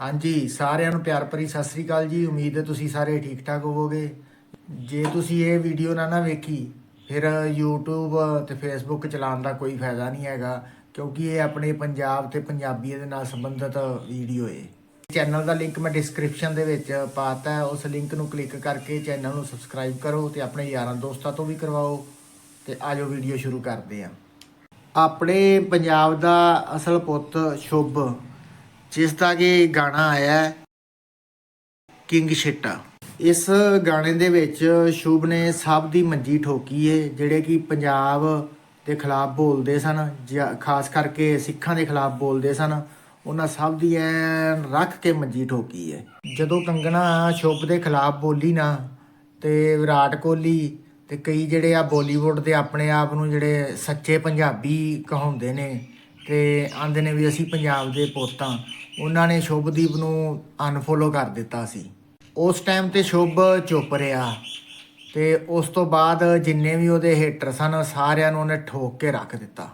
ਹਾਂਜੀ, ਸਾਰਿਆਂ ਨੂੰ ਪਿਆਰ ਭਰੀ ਸਤਿ ਸ੍ਰੀ ਅਕਾਲ ਜੀ। ਉਮੀਦ ਹੈ ਤੁਸੀਂ ਸਾਰੇ ਠੀਕ ਠਾਕ ਹੋਵੋਗੇ। ਜੇ ਤੁਸੀਂ ਇਹ ਵੀਡੀਓ ਨਾ ਨਾ ਵੇਖੀ, ਫਿਰ YouTube ਤੇ Facebook ਚਲਾਉਣ ਦਾ ਕੋਈ ਫਾਇਦਾ ਨਹੀਂ ਹੈਗਾ, ਕਿਉਂਕਿ ਇਹ ਆਪਣੇ ਪੰਜਾਬ ਤੇ ਪੰਜਾਬੀ ਦੇ ਨਾਲ ਸੰਬੰਧਿਤ ਵੀਡੀਓ ਹੈ ਚੈਨਲ ਦਾ ਲਿੰਕ ਮੈਂ ਡਿਸਕ੍ਰਿਪਸ਼ਨ ਦੇ ਵਿੱਚ ਪਾਤਾ ਹੈ, ਉਸ ਲਿੰਕ ਨੂੰ ਕਲਿੱਕ ਕਰਕੇ ਚੈਨਲ ਨੂੰ ਸਬਸਕ੍ਰਾਈਬ ਕਰੋ ਤੇ ਆਪਣੇ ਯਾਰਾਂ ਦੋਸਤਾਂ ਤੋਂ ਵੀ ਕਰਵਾਓ ਤੇ ਆਜੋ ਵੀਡੀਓ ਸ਼ੁਰੂ ਕਰਦੇ ਹਾਂ। ਆਪਣੇ ਪੰਜਾਬ ਦਾ ਅਸਲ ਪੁੱਤ ਸ਼ੁਭ ਜਿਸ ਦਾ ਕਿ ਗਾਣਾ ਆਇਆ ਕਿੰਗ ਸ਼ਿਟਾ ਇਸ ਗਾਣੇ ਦੇ ਵਿੱਚ ਸ਼ੁਭ ਨੇ ਸਭ ਦੀ ਮੰਜੀ ਠੋਕੀ ਏ, ਜਿਹੜੇ ਕਿ ਪੰਜਾਬ ਦੇ ਖਿਲਾਫ ਬੋਲਦੇ ਸਨ, ਜਾਂ ਖਾਸ ਕਰਕੇ ਸਿੱਖਾਂ ਦੇ ਖਿਲਾਫ ਬੋਲਦੇ ਸਨ, ਉਹਨਾਂ ਸਭ ਦੀ ਐਨ ਰੱਖ ਕੇ ਮੰਜੀ ਠੋਕੀ ਏ। ਜਦੋਂ ਕੰਗਣਾ ਸ਼ੁਭ ਦੇ ਖਿਲਾਫ ਬੋਲੀ ਨਾ, ਤੇ ਵਿਰਾਟ ਕੋਹਲੀ ਤੇ ਕਈ ਜਿਹੜੇ ਆ ਬਾਲੀਵੁੱਡ ਦੇ ਆਪਣੇ ਆਪ ਨੂੰ ਜਿਹੜੇ ਸੱਚੇ ਪੰਜਾਬੀ ਕਹਾਉਂਦੇ ਨੇ ਤੇ ਆਂਦੇ ਨੇ ਵੀ ਅਸੀਂ ਪੰਜਾਬ ਦੇ ਪੁੱਤਾਂ। ਉਹਨਾਂ ਨੇ ਸ਼ੁਭਦੀਪ ਨੂੰ ਅਨਫੋਲੋ ਕਰ ਦਿੱਤਾ ਸੀ। ਉਸ ਟਾਈਮ ਤੇ ਸ਼ੁਭ ਚੁੱਪ ਰਿਹਾ। ਤੇ ਉਸ ਤੋਂ ਬਾਅਦ ਜਿੰਨੇ ਵੀ ਉਹਦੇ ਹੇਟਰ ਸਨ, ਸਾਰਿਆਂ ਨੂੰ ਉਹਨੇ ਠੋਕ ਕੇ ਰੱਖ ਦਿੱਤਾ।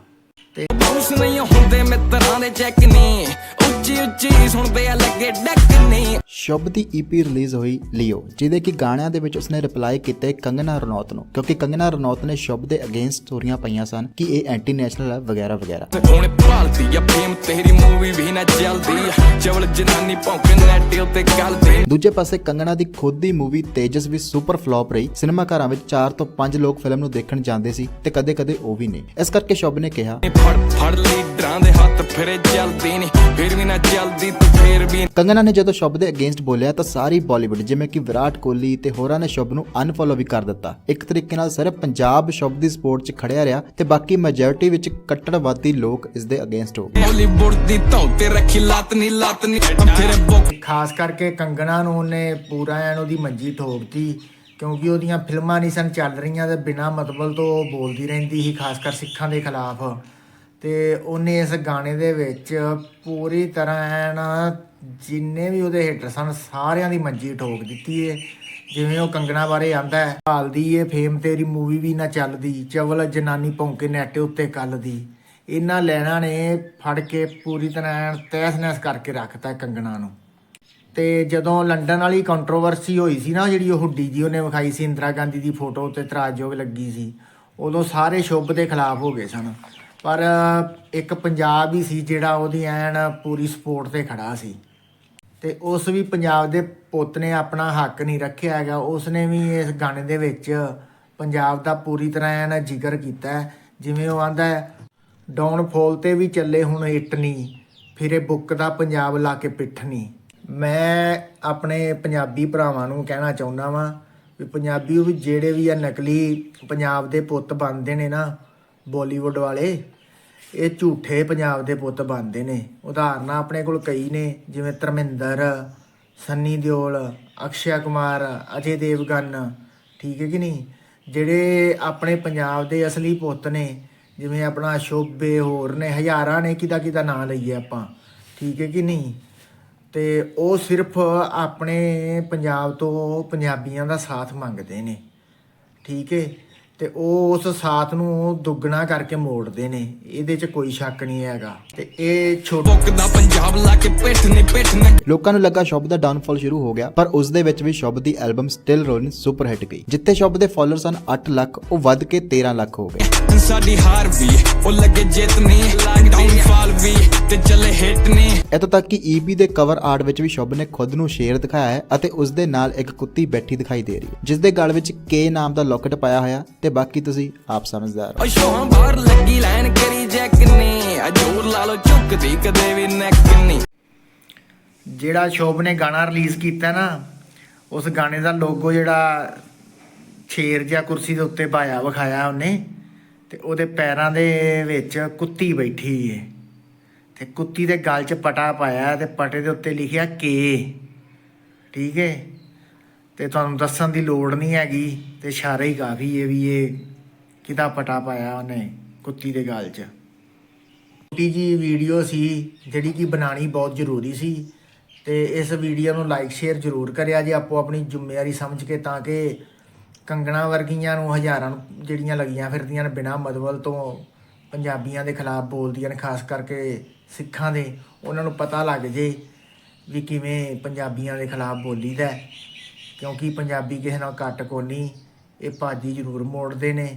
ਤੇ ਉਸ ਨਹੀਂ ਹੁੰਦੇ ਮਿੱਤਰਾਂ ਦੇ ਚੈੱਕ ਨਹੀਂ ਉੱਚੀ ਉੱਚੀ ਸੁਣਦੇ ਆ ਲੱਗੇ ਡੱਕ ਨਹੀਂ ਸ਼ੁਭ ਦੀ ਈਪੀ ਰਿਲੀਜ਼ ਹੋਈ ਲਿਓ ਜਿਹਦੇ ਕਿ ਗਾਣਿਆਂ ਦੇ ਵਿੱਚ ਉਸਨੇ ਰਿਪਲਾਈ ਕੀਤੇ ਕੰਗਨਾ ਰਣੌਤ ਨੂੰ ਕਿਉਂਕਿ ਕੰਗਨਾ ਰਣੌਤ ਨੇ ਸ਼ੁਭ ਦੇ ਅਗੇਂਸਟ ਸਟੋਰੀਆਂ ਪਈਆਂ ਸਨ ਕਿ ਇਹ ਐਂਟੀ ਨੈਸ਼ਨਲ ਹੈ ਵਗੈਰਾ ਵਗੈਰਾ। ਉਹਨੇ ਭਾਲਦੀ ਆ ਫੇਮ ਤੇਰੀ ਮੂਵੀ ਵੀ ਨਾ ਚੱਲਦੀ ਚਵਲ ਜਨਾਨੀ ਭੌਂਕੇ ਨੈਟ ਉੱਤੇ ਗਲਦੀ ਦੂਜੇ ਪਾਸੇ ਕੰਗਨਾ ਦੀ ਖੁਦ ਦੀ ਮੂਵੀ ਤੇਜਸ ਵੀ ਸੁਪਰ ਫਲॉप ਰਹੀ। ਸਿਨੇਮਾ ਘਰਾਂ ਵਿੱਚ 4 ਤੋਂ 5 ਲੋਕ ਫਿਲਮ ਨੂੰ ਦੇਖਣ ਜਾਂਦੇ ਸੀ ਤੇ ਕਦੇ-ਕਦੇ ਉਹ ਵੀ ਨਹੀਂ। ਇਸ ਕਰਕੇ ਸ਼ੁਭ ਨੇ ਕਿਹਾ ਫੜ ਫੜ ਲੀਡਰਾਂ ਦੇ ਹੱਥ ਫਿਰੇ ਚੱਲਦੀ ਨਹੀਂ ਫਿਰ ਵੀ ਨਾ ਚੱਲਦੀ ਤੂੰ ਫੇਰ ਵੀ ਕੰਗਨਾ ਨੇ ਜਦੋਂ ਸ਼ੁਭ ਦੇ ਅਗੇਂਸਟ ਬੋਲਿਆ ਤਾਂ ਸਾਰੀ ਬਾਲੀਵੁੱਡ ਜਿਵੇਂ ਕਿ ਵਿਰਾਟ ਕੋਹਲੀ ਤੇ ਹੋਰਾਂ ਨੇ ਸ਼ੁਭ ਨੂੰ ਅਨਫੋਲੋ ਵੀ ਕਰ ਦਿੱਤਾ। ਇੱਕ ਤਰੀਕੇ ਨਾਲ ਸਿਰਫ ਪੰਜਾਬ ਸ਼ੁਭ ਦੀ ਸਪੋਰਟ 'ਚ ਖੜਿਆ ਰਿਹਾ ਤੇ ਬਾਕੀ ਮੈਜੋਰਿਟੀ ਵਿੱਚ ਕੱਟੜਵਾਦੀ ਲੋਕ ਇਸ ਦੇ ਅਗੇਂਸਟ ਹੋ ਗਏ। ਬਾਲੀਵੁੱਡ ਦੀ ਧੌ ਤੇ ਰੱਖੀ ਲੱਤ ਨਹੀਂ ਲੱਤ ਨਹੀਂ ਤੇਰੇ ਬੁੱਕ। ਖਾਸ ਕਰਕੇ ਕੰਗਣਾ ਨੂੰ ਉਹਨੇ ਪੂਰਾ ਐਨ ਉਹਦੀ ਮੰਜੀ ਠੋਕਤੀ ਕਿਉਂਕਿ ਉਹਦੀਆਂ ਫਿਲਮਾਂ ਨਹੀਂ ਸਨ ਚੱਲ ਰਹੀਆਂ ਤੇ ਬਿਨਾਂ ਮਤਲਬ ਤੋਂ ਉਹ ਬੋਲਦੀ ਰਹਿੰਦੀ ਸੀ ਖਾਸ ਕਰ ਸਿੱਖਾਂ ਦੇ ਖਿਲਾਫ। ਤੇ ਉਹਨੇ ਇਸ ਗਾਣੇ ਦੇ ਵਿੱਚ ਪੂਰੀ ਤਰ੍ਹਾਂ ਐਨ ਜਿੰਨੇ ਵੀ ਉਹਦੇ ਹਿੱਟਰ ਸਨ, ਸਾਰਿਆਂ ਦੀ ਮੰਜੀ ਠੋਕ ਦਿੱਤੀ ਏ। ਜਿਵੇਂ ਉਹ ਕੰਗਣਾ ਬਾਰੇ ਆਂਦਾ ਹੈ, ਭਾਲਦੀ ਏ ਫੇਮ ਤੇਰੀ ਮੂਵੀ ਵੀ ਨਾ ਚੱਲਦੀ, ਚਵਲ ਜਨਾਨੀ ਭੌਂਕੇ ਨੈਟ ਉੱਤੇ ਕੱਲਦੀ। ਇਹਨਾਂ ਲੈਣਾ ਨੇ ਫੜ ਕੇ ਪੂਰੀ ਤਰ੍ਹਾਂ ਐਨ ਤਹਿਸ-ਨਹਿਸ ਕਰਕੇ ਰੱਖਤਾ ਕੰਗਣਾ ਨੂੰ। ਤੇ ਜਦੋਂ ਲੰਡਨ ਵਾਲੀ ਕੰਟਰੋਵਰਸੀ ਹੋਈ ਸੀ ਨਾ, ਜਿਹੜੀ ਉਹ ਹੁੱਡੀ ਜੀ ਉਹਨੇ ਵਿਖਾਈ ਸੀ, ਇੰਦਰਾ ਗਾਂਧੀ ਦੀ ਫੋਟੋ ਉੱਤੇ ਤਰਾਜਯੋਗ ਲੱਗੀ ਸੀ, ਉਦੋਂ ਸਾਰੇ ਸ਼ੁਭ ਦੇ ਖਿਲਾਫ ਹੋ ਗਏ ਸਨ। ਪਰ ਇੱਕ ਪੰਜਾਬ ਹੀ ਸੀ ਜਿਹੜਾ ਉਹਦੀ ਐਨ ਪੂਰੀ ਸਪੋਰਟ ਤੇ ਖੜਾ ਸੀ। ਤੇ ਉਸ ਵੀ ਪੰਜਾਬ ਦੇ ਪੁੱਤ ਨੇ ਆਪਣਾ ਹੱਕ ਨਹੀਂ ਰੱਖਿਆ ਹੈਗਾ। ਉਸ ਨੇ ਵੀ ਇਸ ਗਾਣੇ ਦੇ ਵਿੱਚ ਪੰਜਾਬ ਦਾ ਪੂਰੀ ਤਰ੍ਹਾਂ ਐਨ ਜ਼ਿਕਰ ਕੀਤਾ ਜਿਵੇਂ ਉਹ ਆਂਦਾ ਹੈ ਡਾਊਨਫਾਲ ਤੇ ਵੀ ਚੱਲੇ ਹੁਣ ਇਟਨੀ ਫਿਰੇ ਬੁੱਕ ਦਾ ਪੰਜਾਬ ਲਾ ਕੇ ਪਿੱਠਨੀ ਮੈਂ ਆਪਣੇ ਪੰਜਾਬੀ ਭਰਾਵਾਂ ਨੂੰ ਕਹਿਣਾ ਚਾਹੁੰਦਾ ਵਾਂ ਵੀ ਪੰਜਾਬੀ ਵੀ ਜਿਹੜੇ ਵੀ ਆ ਨਕਲੀ ਪੰਜਾਬ ਦੇ ਪੁੱਤ ਬਣਦੇ ਨੇ ਨਾ ਬਾਲੀਵੁੱਡ ਵਾਲੇ, ਇਹ ਝੂਠੇ ਪੰਜਾਬ ਦੇ ਪੁੱਤ ਬਣਦੇ ਨੇ। ਉਦਾਹਰਨਾਂ ਆਪਣੇ ਕੋਲ ਕਈ ਨੇ, ਜਿਵੇਂ ਧਰਮਿੰਦਰ, ਸੰਨੀ ਦਿਓਲ, ਅਕਸ਼ਿਆ ਕੁਮਾਰ, ਅਜੇ ਦੇਵਗਨ, ਠੀਕ ਹੈ ਕਿ ਨਹੀਂ? ਜਿਹੜੇ ਆਪਣੇ ਪੰਜਾਬ ਦੇ ਅਸਲੀ ਪੁੱਤ ਨੇ, ਜਿਵੇਂ ਆਪਣਾ ਸ਼ੋਭੇ ਹੋਰ ਨੇ, ਹਜ਼ਾਰਾਂ ਨੇ ਕਿਦਾ ਕਿਦਾ ਨਾਂ ਲਈਏ ਆਪਾਂ, ਠੀਕ ਹੈ ਕਿ ਨਹੀਂ? ਤੇ ਉਹ ਸਿਰਫ ਆਪਣੇ ਪੰਜਾਬ ਤੋਂ ਪੰਜਾਬੀਆਂ ਦਾ ਸਾਥ ਮੰਗਦੇ ਨੇ, ਠੀਕ ਹੈ? ਤੇ ਉਹ ਉਸ ਸਾਥ ਨੂੰ ਦੁੱਗਣਾ ਕਰਕੇ ਮੋੜਦੇ ਨੇ। ਇਹਦੇ 'ਚ ਕੋਈ ਸ਼ੱਕ ਨਹੀਂ ਹੈਗਾ। ਤੇ ਇਹ ਛੋਟਾ ਦਾ ਪੰਜਾਬ ਲਾ ਕੇ ਪਿੱਠ ਨਹੀਂ ਪਿੱਠ ਨਹੀਂ ਲੋਕਾਂ ਨੂੰ ਲੱਗਾ ਸ਼ੁਭ ਦਾ ਡਾਊਨਫਾਲ ਸ਼ੁਰੂ ਹੋ ਗਿਆ ਪਰ ਉਸ ਦੇ ਵਿੱਚ ਵੀ ਸ਼ੁਭ ਦੀ album still rolling super hit ਗਈ ਜਿੱਥੇ ਸ਼ੁਭ ਦੇ ਫਾਲੋਅਰ ਸਨ 8 ਲੱਖ ਉਹ ਵੱਧ ਕੇ 13 ਲੱਖ ਹੋ ਗਏ। ਸਾਡੀ ਹਾਰ ਵੀ ਉਹ ਲੱਗੇ ਜਿੱਤ ਨਹੀਂ ਡਾਊਨਫਾਲ ਵੀ ਤੇ ਚੱਲੇ ਹਿੱਟ ਨਹੀਂ ਇੱਥੋਂ ਤੱਕ ਕਿ ਈਪੀ ਦੇ ਕਵਰ ਆਰਟ ਵਿੱਚ ਵੀ ਸ਼ੁਭ ਨੇ ਖੁਦ ਨੂੰ ਸ਼ੇਰ ਦਿਖਾਇਆ ਹੈ ਅਤੇ ਉਸ ਦੇ ਨਾਲ ਇੱਕ ਕੁੱਤੀ ਬੈਠੀ ਦਿਖਾਈ ਦੇ ਰਹੀ ਹੈ ਜਿਸ ਦੇ ਗਲ ਵਿੱਚ ਕੇ ਨਾਮ ਦਾ ਲੋਕਟ ਪਾਇਆ ਹੋਇਆ ਤੇ ਬਾਕੀ ਤੁਸੀਂ ਆਪ ਸਮਝਦਾਰ ਹੋ। ਓ ਸ਼ੋਹਾਂ ਬਾਹਰ ਲੱਗੀ ਲਾਈਨ ਕਰੀ ਜੈਕ ਨੇ। ਆ ਜੋਰ ਲਾ ਲੋ ਝੁਕਦੀ ਕਦੇ ਵੀ ਨੈਕ ਨਹੀਂ। ਜਿਹੜਾ ਸ਼ੋਭ ਨੇ ਗਾਣਾ ਰਿਲੀਜ਼ ਕੀਤਾ ਨਾ ਉਸ ਗਾਣੇ ਦਾ ਲੋਗੋ ਜਿਹੜਾ ਛੇਰ ਜਿਹਾ ਕੁਰਸੀ ਦੇ ਉੱਤੇ ਪਾਇਆ ਵਿਖਾਇਆ ਉਹਨੇ। ਤੇ ਉਹਦੇ ਪੈਰਾਂ ਦੇ ਵਿੱਚ ਕੁੱਤੀ ਬੈਠੀ ਏ। ਤੇ ਕੁੱਤੀ ਦੇ ਗਲ 'ਚ ਪਟਾ ਪਾਇਆ ਤੇ ਪਟੇ ਦੇ ਉੱਤੇ ਲਿਖਿਆ ਕੇ। ਠੀਕ ਹੈ ਤੇ ਤੁਹਾਨੂੰ ਦੱਸਣ ਦੀ ਲੋੜ ਨਹੀਂ ਹੈਗੀ, ਤੇ ਇਸ਼ਾਰਾ ਹੀ ਕਾਫੀ ਹੈ ਵੀ ਇਹ ਕਿਹਦਾ ਪਟਾ ਪਾਇਆ ਉਹਨੇ ਕੁੱਤੀ ਦੇ ਗਾਲ 'ਚ ਛੋਟੀ ਜੀ ਵੀਡੀਓ ਸੀ, ਜਿਹੜੀ ਕਿ ਬਣਾਣੀ ਬਹੁਤ ਜ਼ਰੂਰੀ ਸੀ, ਤੇ ਇਸ ਵੀਡੀਓ ਨੂੰ ਲਾਈਕ ਸ਼ੇਅਰ ਜ਼ਰੂਰ ਕਰਿਆ ਜੇ ਆਪੋ ਆਪਣੀ ਜ਼ਿੰਮੇਵਾਰੀ ਸਮਝ ਕੇ, ਤਾਂ ਕਿ ਕੰਗਣਾ ਵਰਗੀਆਂ ਨੂੰ ਹਜ਼ਾਰਾਂ ਨੂੰ ਜਿਹੜੀਆਂ ਲੱਗੀਆਂ ਫਿਰਦੀਆਂ ਨੇ ਬਿਨਾਂ ਮਤਲਬ ਤੋਂ ਪੰਜਾਬੀਆਂ ਦੇ ਖਿਲਾਫ ਬੋਲਦੀਆਂ ਨੇ, ਖਾਸ ਕਰਕੇ ਸਿੱਖਾਂ ਦੇ, ਉਹਨਾਂ ਨੂੰ ਪਤਾ ਲੱਗ ਜੇ ਵੀ ਕਿਵੇਂ ਪੰਜਾਬੀਆਂ ਦੇ ਖਿਲਾਫ ਬੋਲੀਦਾ ਹੈ। ਕਿਉਂਕਿ ਪੰਜਾਬੀ ਕਿਸੇ ਨਾਲ ਘੱਟ ਕੋਨੀ, ਇਹ ਭਾਜੀ ਜ਼ਰੂਰ ਮੋੜਦੇ ਨੇ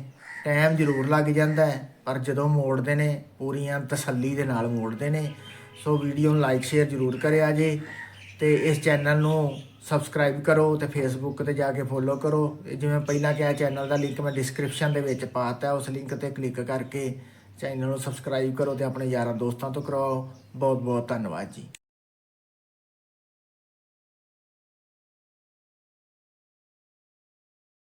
ਟਾਈਮ ਜ਼ਰੂਰ ਲੱਗ ਜਾਂਦਾ ਹੈ, ਪਰ ਜਦੋਂ ਮੋੜਦੇ ਨੇ, ਪੂਰੀਆਂ ਤਸੱਲੀ ਦੇ ਨਾਲ ਮੋੜਦੇ ਨੇ, ਸੋ ਵੀਡੀਓ ਨੂੰ ਲਾਈਕ ਸ਼ੇਅਰ ਜ਼ਰੂਰ ਕਰਿਆ ਜੇ, ਤੇ ਇਸ ਚੈਨਲ ਨੂੰ ਸਬਸਕ੍ਰਾਈਬ ਕਰੋ ਤੇ ਫੇਸਬੁੱਕ ਤੇ ਜਾ ਕੇ ਫੋਲੋ ਕਰੋ। ਇਹ ਜਿਵੇਂ ਪਹਿਲਾਂ ਕਿਹਾ ਚੈਨਲ ਦਾ ਲਿੰਕ ਮੈਂ ਡਿਸਕ੍ਰਿਪਸ਼ਨ ਦੇ ਵਿੱਚ ਪਾਤਾ ਉਸ ਲਿੰਕ ਤੇ ਕਲਿੱਕ ਕਰਕੇ ਚੈਨਲ ਨੂੰ ਸਬਸਕ੍ਰਾਈਬ ਕਰੋ ਤੇ ਆਪਣੇ ਯਾਰਾਂ ਦੋਸਤਾਂ ਤੋਂ ਕਰਵਾਓ ਬਹੁਤ ਬਹੁਤ ਧੰਨਵਾਦ ਜੀ।